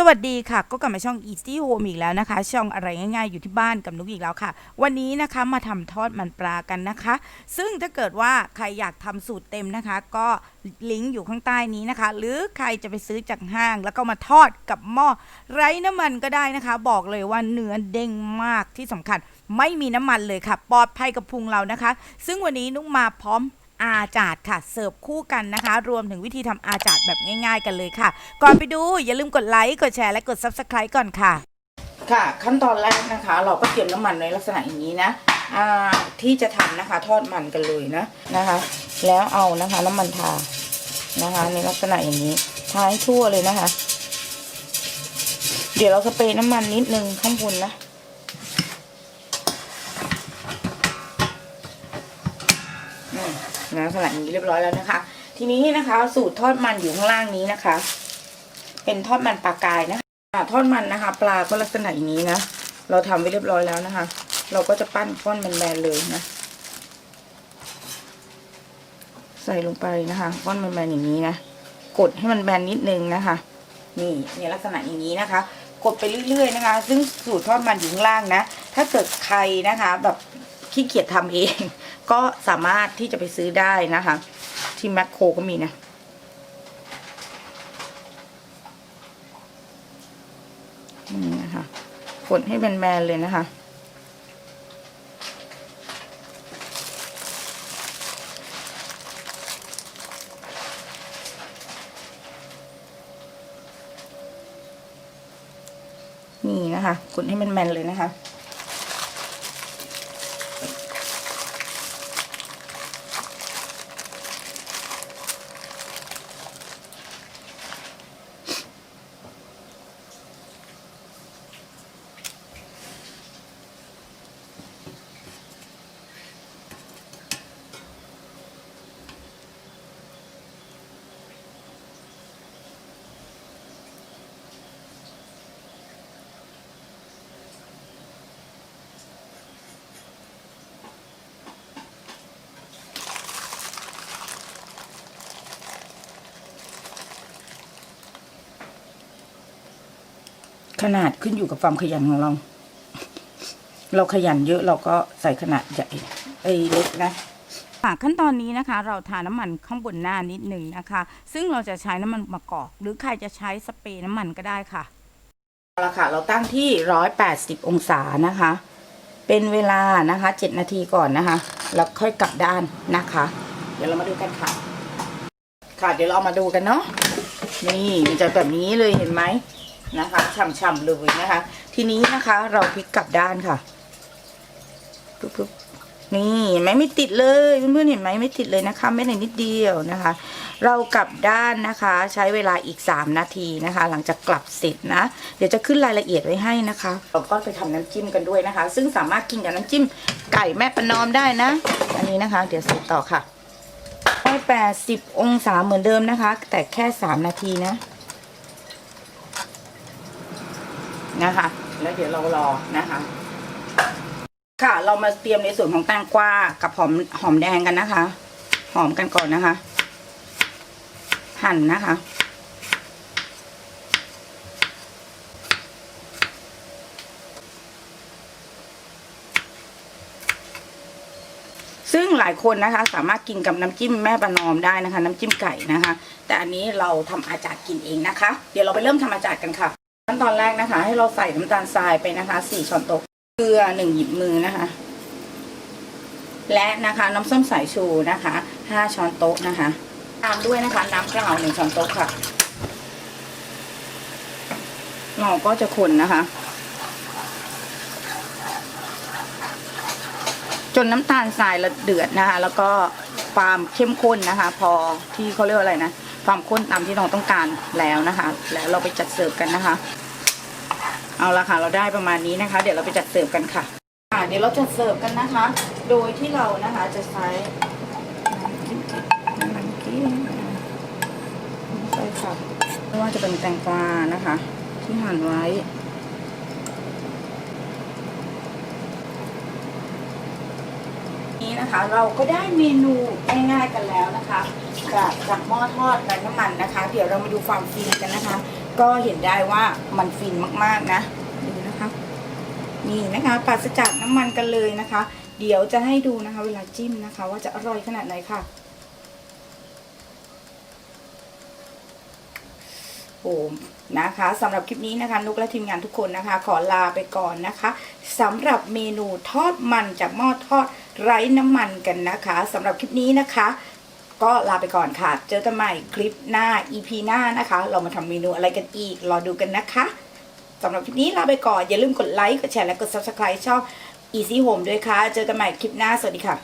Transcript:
สวัสดีค่ะ ก็กลับมาช่อง Easy Home อีกแล้วนะคะ ช่องอะไรง่ายๆอยู่ที่บ้านกับนุกอีกแล้วค่ะ วันนี้นะคะมาทำทอดมันปลากันนะคะ ซึ่งถ้าเกิดว่าใครอยากทำสูตรเต็มนะคะ ก็ลิงก์อยู่ข้างใต้นี้นะคะ หรือใครจะไปซื้อจากห้าง แล้วก็มาทอดกับหม้อไร้น้ำมันก็ได้นะคะ บอกเลยว่าเนื้อเด้งมากที่สำคัญ ไม่มีน้ำมันเลยค่ะ ปลอดภัยกับพุงเรานะคะ ซึ่งวันนี้นุกมาพร้อม อาจาดค่ะ เสิร์ฟคู่กันนะคะ รวมถึงวิธีทำอาจาดแบบง่ายๆ กันเลยค่ะ ก่อนไปดูอย่าลืมกดไลค์กดแชร์และกด Subscribe ก่อนค่ะ ค่ะ ขั้นตอนแรกนะคะ เราก็เตรียมน้ำมันในลักษณะอย่างนี้นะอ่าที่จะทำนะคะ ทอดมันกันเลยนะนะคะ แล้วเอานะคะน้ำมันทานะคะ ในลักษณะอย่างนี้ทาให้ทั่วเลยนะคะ เดี๋ยวเราสเปรย์น้ำมันนิดนึงข้างบนนะ นะลักษณะนี้เรียบร้อยแล้วนะคะ ทีนี้นะคะ สูตรทอดมันอยู่ข้างล่างนี้นะคะ เป็นทอดมันปลากายนะคะทอดมันนะคะ ปลาก็ลักษณะอย่างนี้นะเราทำไว้เรียบร้อยแล้วนะคะ เราก็จะปั้นก้อนแบนๆเลยนะ ใส่ลงไปนะคะก้อนแบนๆอย่างนี้นะกดให้มันแบนนิดนึงนะคะ นี่เนี่ยลักษณะอย่างนี้นะคะ กดไปเรื่อยๆนะคะ ซึ่งสูตรทอดมันอยู่ข้างล่างนะ ถ้าเกิดใครนะคะ แบบ ขี้เกียจทำเอง ก็สามารถที่จะไปซื้อได้นะคะ ที่แมคโครก็มีนะนี่นะคะกดให้แบนๆเลยนะคะนี่นะคะกดให้มันแมนเลยนะคะ ขนาดขึ้นอยู่กับความขยันของเรา เราขยันเยอะเราก็ใส่ขนาดใหญ่ไอ้เล็กนะขั้นตอนนี้นะคะ เราทาน้ำมันข้างบนหน้านิดหนึ่งนะคะ ซึ่งเราจะใช้น้ำมันมะกอก หรือใครจะใช้สเปรย์น้ำมันก็ได้ค่ะเอาละค่ะ เราตั้งที่ร้อยแปดสิบองศานะคะ เป็นเวลานะคะเจ็ดนาทีก่อนนะคะ แล้วค่อยกลับด้านนะคะ เดี๋ยวเรามาดูกันค่ะ ค่ะเดี๋ยวเรามาดูกันเนาะนี่มันจะแบบนี้เลยเห็นไหม นะคะฉ่ำๆเลยนะคะ ทีนี้นะคะเราพลิกกลับด้านค่ะปุ๊บๆนี่เห็นไหมไม่ติดเลยเพื่อนๆเห็นไหมไม่ติดเลยนะคะไม่ได้นิดเดียวนะคะ เรากลับด้านนะคะ ใช้เวลาอีก 3 นาทีนะคะ หลังจากกลับเสร็จนะ เดี๋ยวจะขึ้นรายละเอียดไว้ให้นะคะเราก็ไปทำน้ำจิ้มกันด้วยนะคะ ซึ่งสามารถกินกับน้ำจิ้มไก่แม่ประนอมได้นะ อันนี้นะคะ เดี๋ยวเสร็จต่อค่ะร้อยแปดสิบองศาเหมือนเดิมนะคะ แต่แค่สามนาทีนะ นะคะ แล้วเดี๋ยวเรารอนะคะ ค่ะ เรามาเตรียมในส่วนของแตงกวากับหอมหอมแดงกันนะคะ หอมกันก่อนนะคะ หั่นนะคะซึ่งหลายคนนะคะ สามารถกินกับน้ำจิ้มแม่ประนอมได้นะคะ น้ำจิ้มไก่นะคะ แต่อันนี้เราทำอาจารย์กินเองนะคะ เดี๋ยวเราไปเริ่มทำอาจารย์กันค่ะ ขั้นตอนแรกนะคะ ให้เราใส่น้ำตาลทรายไปนะคะสี่ช้อนโต๊ะเกลือหนึ่งหยิบมือนะคะ และนะคะน้ำส้มสายชูนะคะห้าช้อนโต๊ะนะคะ ตามด้วยนะคะ น้ำเปล่าหนึ่งช้อนโต๊ะค่ะเราก็จะคนนะคะ จนน้ำตาลทรายละเดือดนะคะ แล้วก็ความเข้มข้นนะคะ พอที่เขาเรียกว่าอะไรนะความข้นตามที่เราต้องการแล้วนะคะ แล้วเราไปจัดเสิร์ฟกันนะคะ เอาละค่ะเราได้ประมาณนี้นะคะ เดี๋ยวเราไปจัดเสิร์ฟกันค่ะอ่าเดี๋ยวเราจะเสิร์ฟกันนะคะ โดยที่เรานะคะจะใช้น้ำจิ้มน้ำมันกิ้มใช่ค่ะไม่ว่าจะเป็นแตงกวานะคะ ที่หั่นไว้นี้นะคะเราก็ได้เมนูง่ายๆกันแล้วนะคะจากจากหม้อทอดไร้น้ำมันนะคะ เดี๋ยวเรามาดูความฟินกันนะคะ ก็เห็นได้ว่ามันฟินมากๆนะดูนะคะ นี่นะคะปราศจากน้ำมันกันเลยนะคะ เดี๋ยวจะให้ดูนะคะ เวลาจิ้มนะคะ ว่าจะอร่อยขนาดไหนค่ะโอ้นะคะสำหรับคลิปนี้นะคะนุกและทีมงานทุกคนนะคะ ขอลาไปก่อนนะคะสำหรับเมนูทอดมันจากหม้อทอดไร้น้ำมันกันนะคะสำหรับคลิปนี้นะคะ ก็ลาไปก่อนค่ะ เจอกันใหม่คลิปหน้า EP หน้านะคะ เรามาทำเมนูอะไรกันอีก รอดูกันนะคะสำหรับคลิปนี้ลาไปก่อน อย่าลืมกดไลค์ กดแชร์ และกด Subscribe ช่อง Easy Home ด้วยค่ะ เจอกันใหม่คลิปหน้า สวัสดีค่ะ